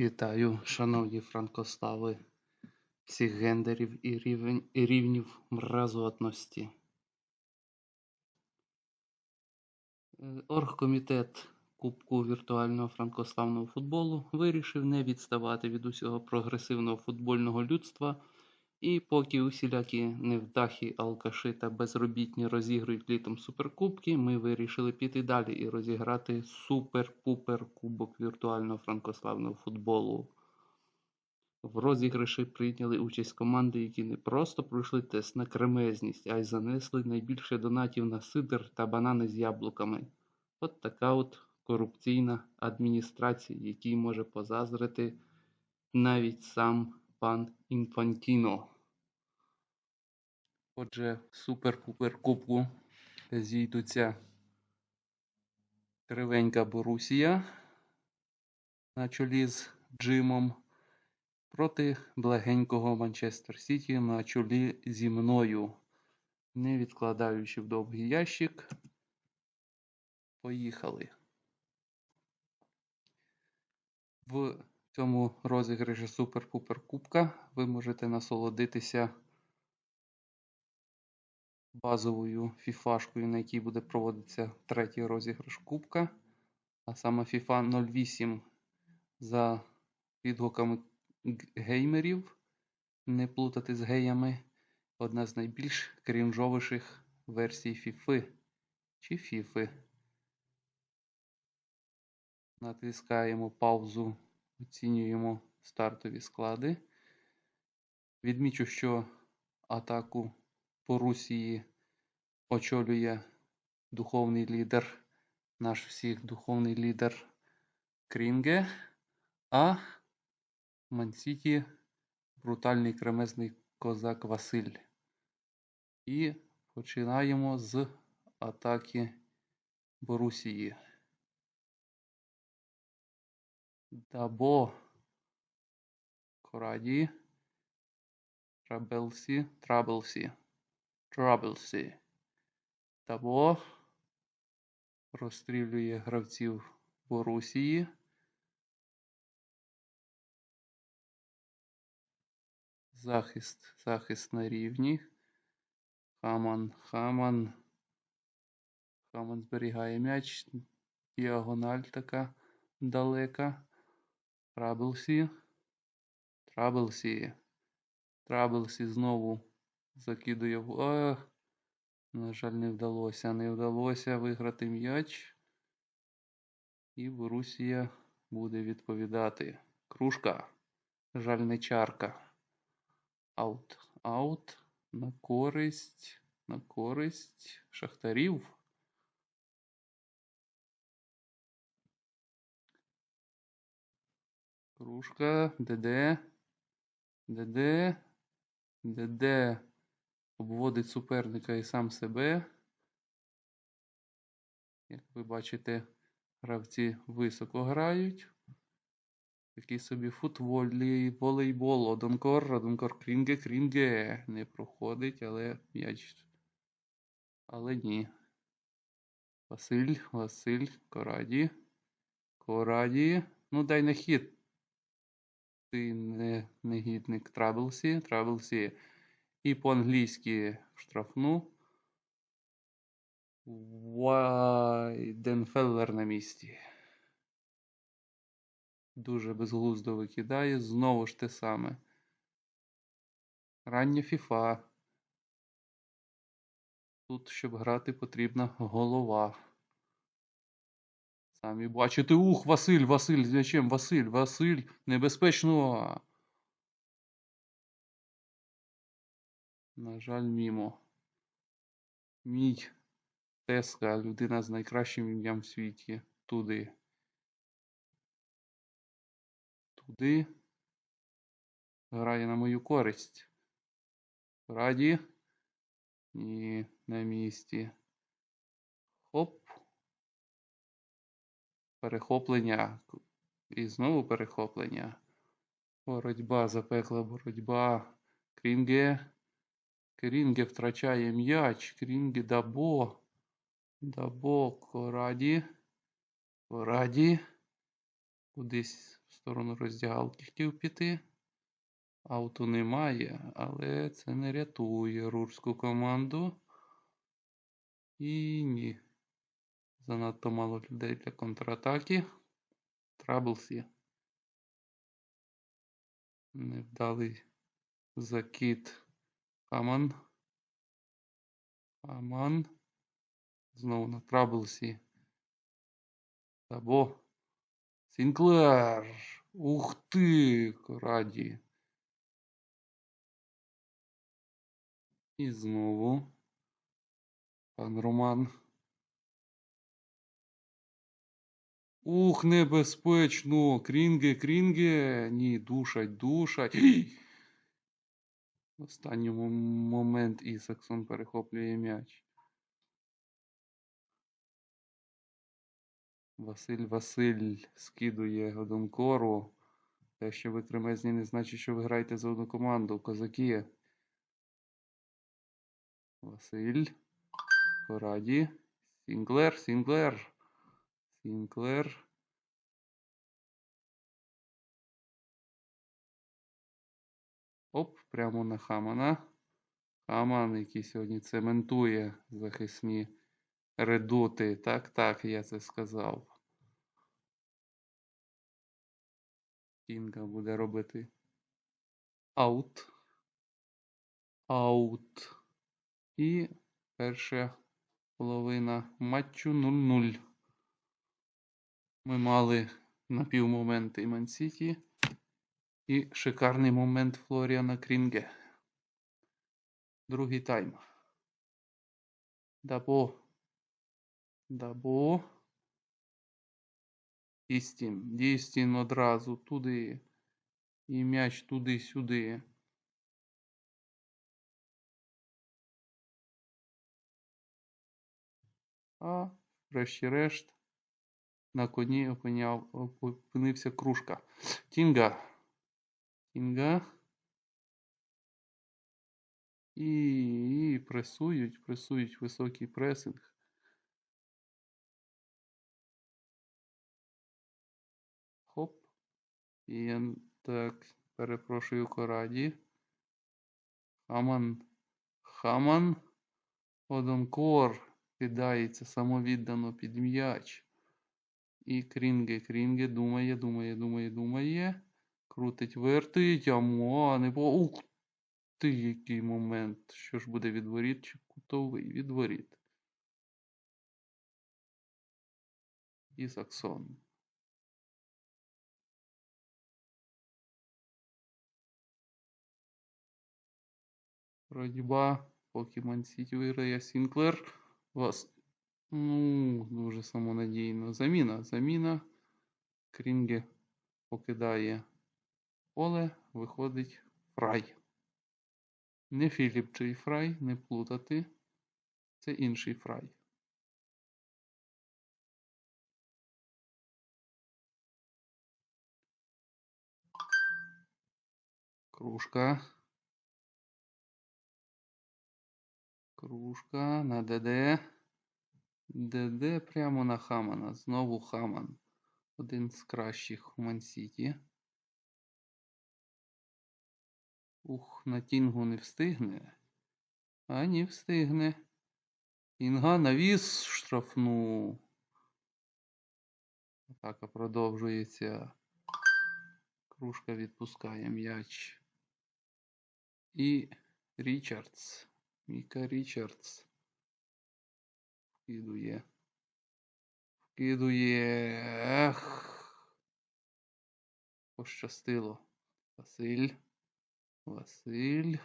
Вітаю, шановні франкослави всіх гендерів і рівень, і рівнів мразотності. Е, Оргкомітет Кубку віртуального франкославного футболу вирішив не відставати від усього прогресивного футбольного людства, і поки усілякі невдахи, алкаши та безробітні розігрують літом суперкубки, ми вирішили піти далі і розіграти супер-пупер кубок віртуального франкославного футболу. В розіграші прийняли участь команди, які не просто пройшли тест на кремезність, а й занесли найбільше донатів на сидр та банани з яблуками. От така от корупційна адміністрація, якій може позазрити навіть сам пан Інфантіно. Отже, в супер-пупер кубку зійдуться кривенька Борусія на чолі з Джимом проти благенького Манчестер Сіті на чолі зі мною. Не відкладаючи в довгий ящик. Поїхали. В цьому розіграші Супер-Пупер Кубка. Ви можете насолодитися базовою фіфашкою, на якій буде проводитися третій розіграш Кубка, а саме FIFA 08 за відгуками геймерів, не плутати з геями, одна з найбільш крінжовіших версій FIFA чи FIFA. Натискаємо паузу, оцінюємо стартові склади. Відмічу, що атаку по Русії очолює духовний лідер, наш всіх духовний лідер Крінге, а Мансіті брутальний кремезний козак Василь. І починаємо з атаки Борусії. Дабо Кораді Трабелсі Траблсі Траблсі Дабо розстрілює гравців Борусії. Захист, захист на рівні. Хаман, Хаман. Хаман зберігає м'яч. Діагональ така далека. Траблсі. Траблсі. Траблсі знову закидує. Ах, на жаль, не вдалося. Не вдалося виграти м'яч. І Борусія буде відповідати. Кружка. Жаль, не чарка. Аут. Аут. На користь. На користь шахтарів. Кружка. ДД. ДД. ДД обводить суперника і сам себе. Як ви бачите, гравці високо грають. Такий собі футбольний волейбол. Одонкор, Одонкор Крінге, Крінге. Не проходить, але м'яч. Але ні. Василь, Василь, Кораді. Кораді. Ну, дай на хід. Ти не негідник Траблсі. Траблсі. І по-англійськи штрафну. Вайденфеллер на місці. Дуже безглуздо викидає. Знову ж те саме. Рання фіфа. Тут, щоб грати, потрібна голова. Самі бачите. Ух, Василь, Василь, з Василь, Василь, небезпечно. На жаль, мімо. Мій Теска, людина з найкращим ім'ям в світі. Туди. Туди. Грає на мою користь. Раді. Ні, на місці. Хоп. Перехоплення. І знову перехоплення. Боротьба, запекла боротьба. Крінге. Крінге втрачає м'яч. Крінге кудись в сторону роздягалки хотів піти. Ауту немає, але це не рятує рурську команду. І ні. Занадто мало людей для контратаки. Траблс є. Невдалий закид. Хаман. Хаман. Знову на траблсі. Або Сінклер. Ух ти, Раді. І знову. Пан Роман. Ух, небезпечно. Крінге, крінге. Ні, душать, душать. В останньому момент Ісаксон перехоплює м'яч. Василь Василь скидує Годонкору. Те, що ви кремезні, не значить, що ви граєте за одну команду. Козаки. Василь. Пораді. Сінклер, Сінклер. Сінклер. Оп, прямо на Хамана. Хаман, який сьогодні цементує захисні редути. Так, так, я це сказав. Кінга буде робити аут. Аут. І перша половина матчу 0-0. Ми мали напівмоменти Ман-Сіті і шикарний момент Флоріана Крінге. Другий тайм. Дабо. Дабо. Істін. Дістін одразу туди. І м'яч туди-сюди. А, врешті-решт, на коні опиняв, опинився кружка. Тінга. Тінга. І, і пресують, пресують високий пресинг. Хоп. І так, перепрошую Кораді. Хаман. Хаман. Одонкор кидається самовіддано під м'яч. І Крінге, Крінге думає, думає, думає, думає. Крутить, вертить, амо, не по. Ух ти, який момент. Що ж буде відворіт чи кутовий? Відворіт. Ісаксон. Боротьба, поки Мансіті виграє Сінклер. Вас. Ну, дуже самонадійно. Заміна. Заміна. Крінге покидає поле, виходить фрай. Не Філіп чий фрай, не плутати. Це інший фрай. Кружка. Кружка на ДД. ДД прямо на Хамана. Знову Хаман. Один з кращих у Мансіті. Ух, на Тінгу не встигне. А ні, встигне. Інга навіс штрафну. Атака продовжується. Кружка відпускає м'яч. І Річардс. Міка Річардс. Вкидує. Вкидує. Ех. Пощастило. Василь. Василь.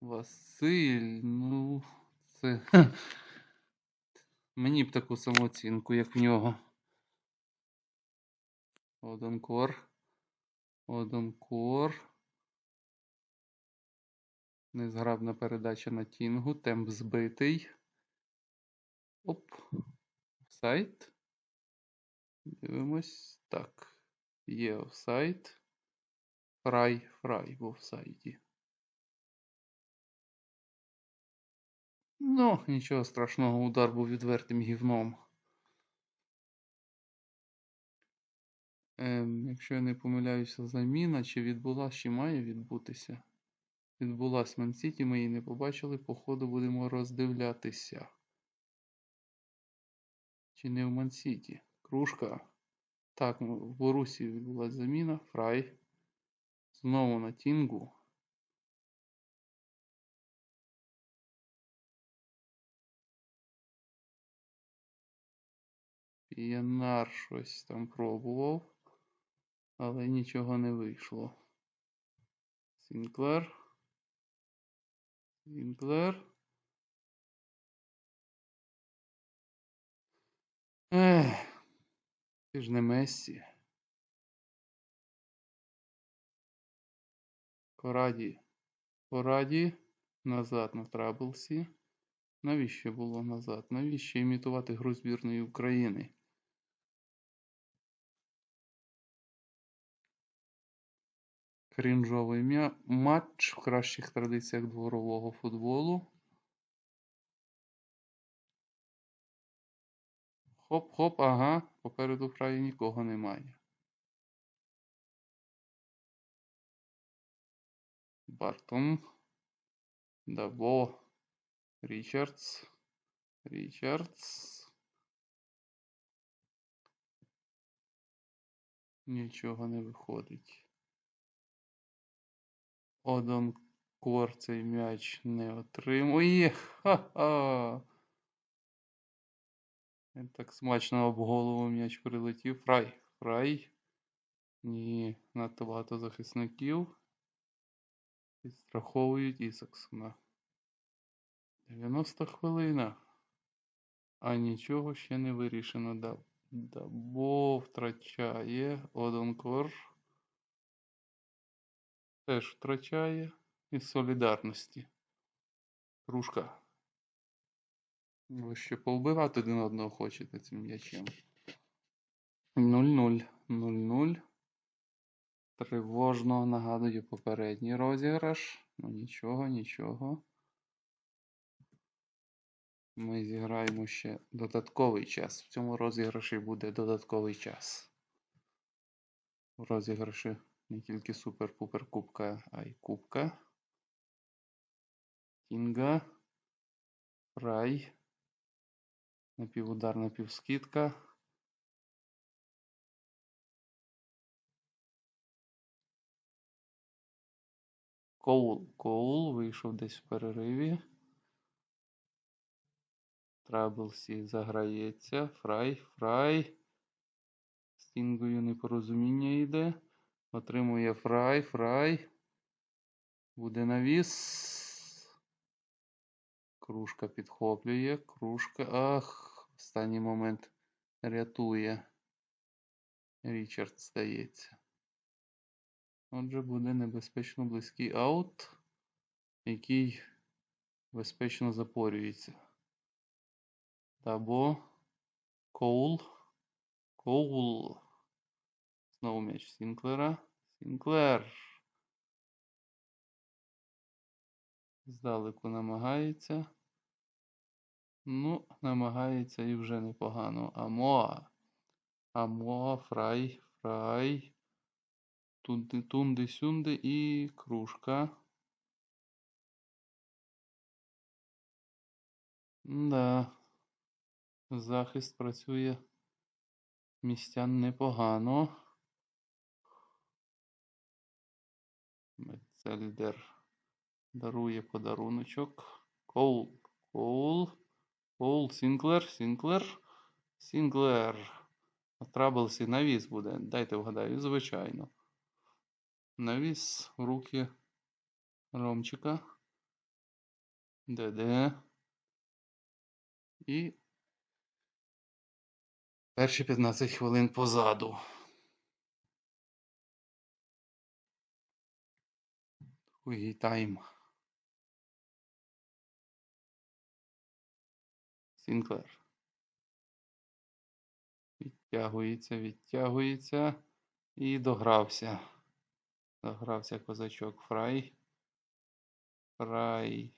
Василь. Ну, це. Мені б таку самооцінку, як в нього. Одонкор. Одонкор. Незграбна передача на Тінгу. Темп збитий. Оп. Офсайд. Дивимось. Так. Є офсайд. Фрай, фрай в офсайді. Ну, нічого страшного, удар був відвертим гівном. Ем, якщо я не помиляюся, заміна чи відбулась, чи має відбутися. Відбулась Ман-Сіті, ми її не побачили. По ходу будемо роздивлятися. Чи не в Ман-Сіті? Кружка. Так, в Борусі відбулася заміна. Фрай. Знову на Тінгу. Піянар щось там пробував, але нічого не вийшло. Сінклер. Сінклер. Ех, ти ж не Мессі. Кораді. Кораді. Назад на Траблсі. Навіщо було назад? Навіщо імітувати гру збірної України? Крінжовий матч в кращих традиціях дворового футболу. Хоп-хоп, ага, попереду краю нікого немає. Бартон. Дабо. Річардс. Річардс. Нічого не виходить. Одон Кор цей м'яч не отримує. Ха-ха. Він Так смачно об голову м'яч прилетів. Фрай. Фрай. Ні, надто багато захисників. Підстраховують Ісаксона. 90 хвилина. А нічого ще не вирішено. Да, Дабо втрачає. Одонкор. Теж втрачає. Із солідарності. Кружка. Ви ще повбивати один одного хочете цим м'ячем. 0-0. 0-0. Тривожно нагадую попередній розіграш. Ну нічого, нічого. Ми зіграємо ще додатковий час. В цьому розіграші буде додатковий час. В розіграші не тільки супер-пупер кубка, а й кубка. Кінга. Фрай. Напівудар, напівскидка. Коул. Коул вийшов десь в перериві. Траблсі заграється. Фрай, фрай. З Тінгою непорозуміння йде. Отримує фрай, фрай. Буде навіс. Кружка підхоплює. Кружка. Ах, останній момент рятує. Річард здається. Отже, буде небезпечно близький аут, який безпечно запорюється. Або Коул. Коул. Знову м'яч Сінклера. Сінклер. Здалеку намагається. Ну, намагається і вже непогано. Амоа. Амоа, фрай, фрай. Тунди, тунди, сюнди і кружка. Да. Захист працює містян непогано. Метцельдер дарує подаруночок. Коул. Коул. Коул. Сінклер. Сінклер. Сінклер. Траблсі навіс буде. Дайте вгадаю, звичайно. Навіс в руки Ромчика. ДД. І перші 15 хвилин позаду. Другий тайм. Сінклер. Відтягується, відтягується і догрався. Догрався козачок Фрай. Фрай.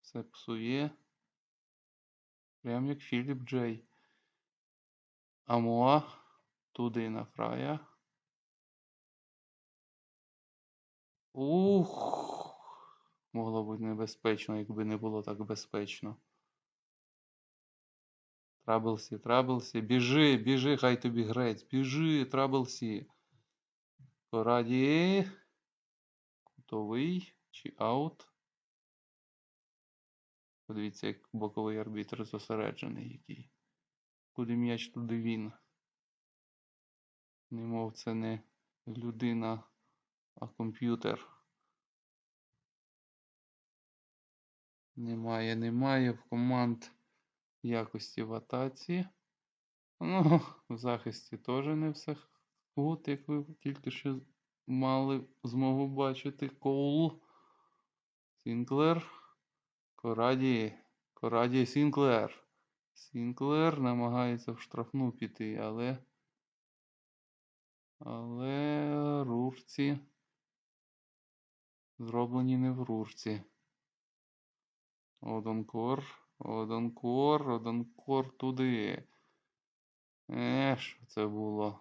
Все псує. Прям як Філіп Джей. Амоа. Туди на фрая. Ух. Могло бути небезпечно, якби не було так безпечно. Траблсі, траблсі. Біжи, біжи, хай тобі грець. Біжи, траблсі. Пораді. Кутовий чи аут. Подивіться, як боковий арбітр зосереджений який. Куди м'яч, туди він. Немов це не людина, а комп'ютер. Немає, немає в команд якості в атаці. Ну, в захисті теж не все гуд, як ви тільки що мали змогу бачити. Коул. Сінклер. Кораді. Кораді Сінклер. Сінклер намагається в штрафну піти, але. Але рурці. Зроблені не в рурці. Одонкор. Одонкор. Одонкор туди. Е, що це було?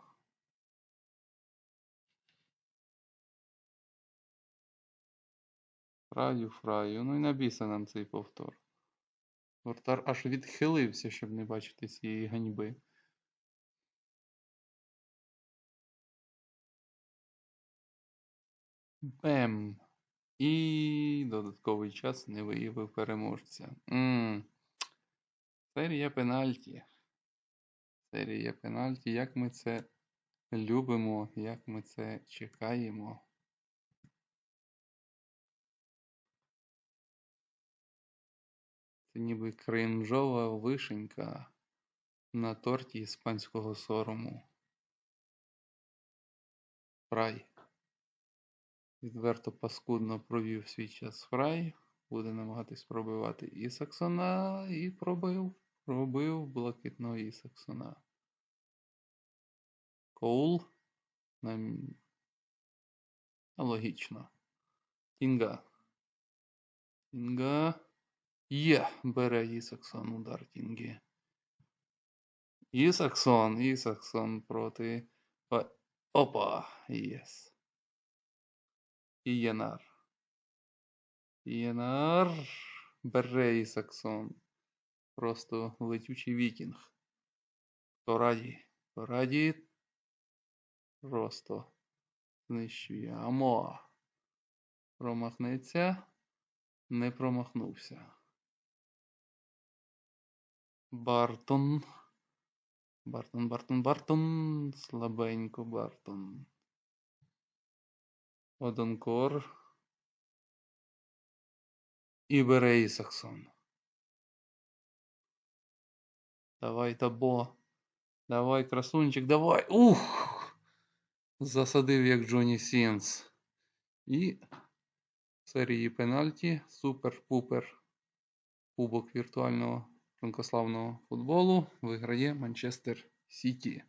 Фраю, фраю. Ну і набійся нам цей повтор. Вратар аж відхилився, щоб не бачити цієї ганьби. Бем. І додатковий час не виявив переможця. м Серія пенальті. Серія пенальті. Як ми це любимо, як ми це чекаємо. Це ніби кринжова вишенька на торті іспанського сорому. Фрай. Відверто паскудно провів свій час Фрай. Буде намагатись пробивати Ісаксона. І пробив. Пробив блакитного Ісаксона. Коул. Нам... Логічно. Тінга. Тінга. Є, бере Ісаксон удар Тінги. Ісаксон, Ісаксон проти. Опа, єс. Ієнар. Ієнар. Бере Ісаксон. Просто летючий вікінг. Тораді. Тораді. Просто знищує. Амо. Промахнеться. Не промахнувся. Бартон. Бартон, Бартон, Бартон. Слабенько Бартон. Одонкор. І бере Ісаксон. Давай, Табо. Давай, красунчик, давай. Ух! Засадив як Джоні Сінс. І серії пенальті. Супер-пупер. Кубок віртуального франкославного футболу виграє Манчестер Сіті.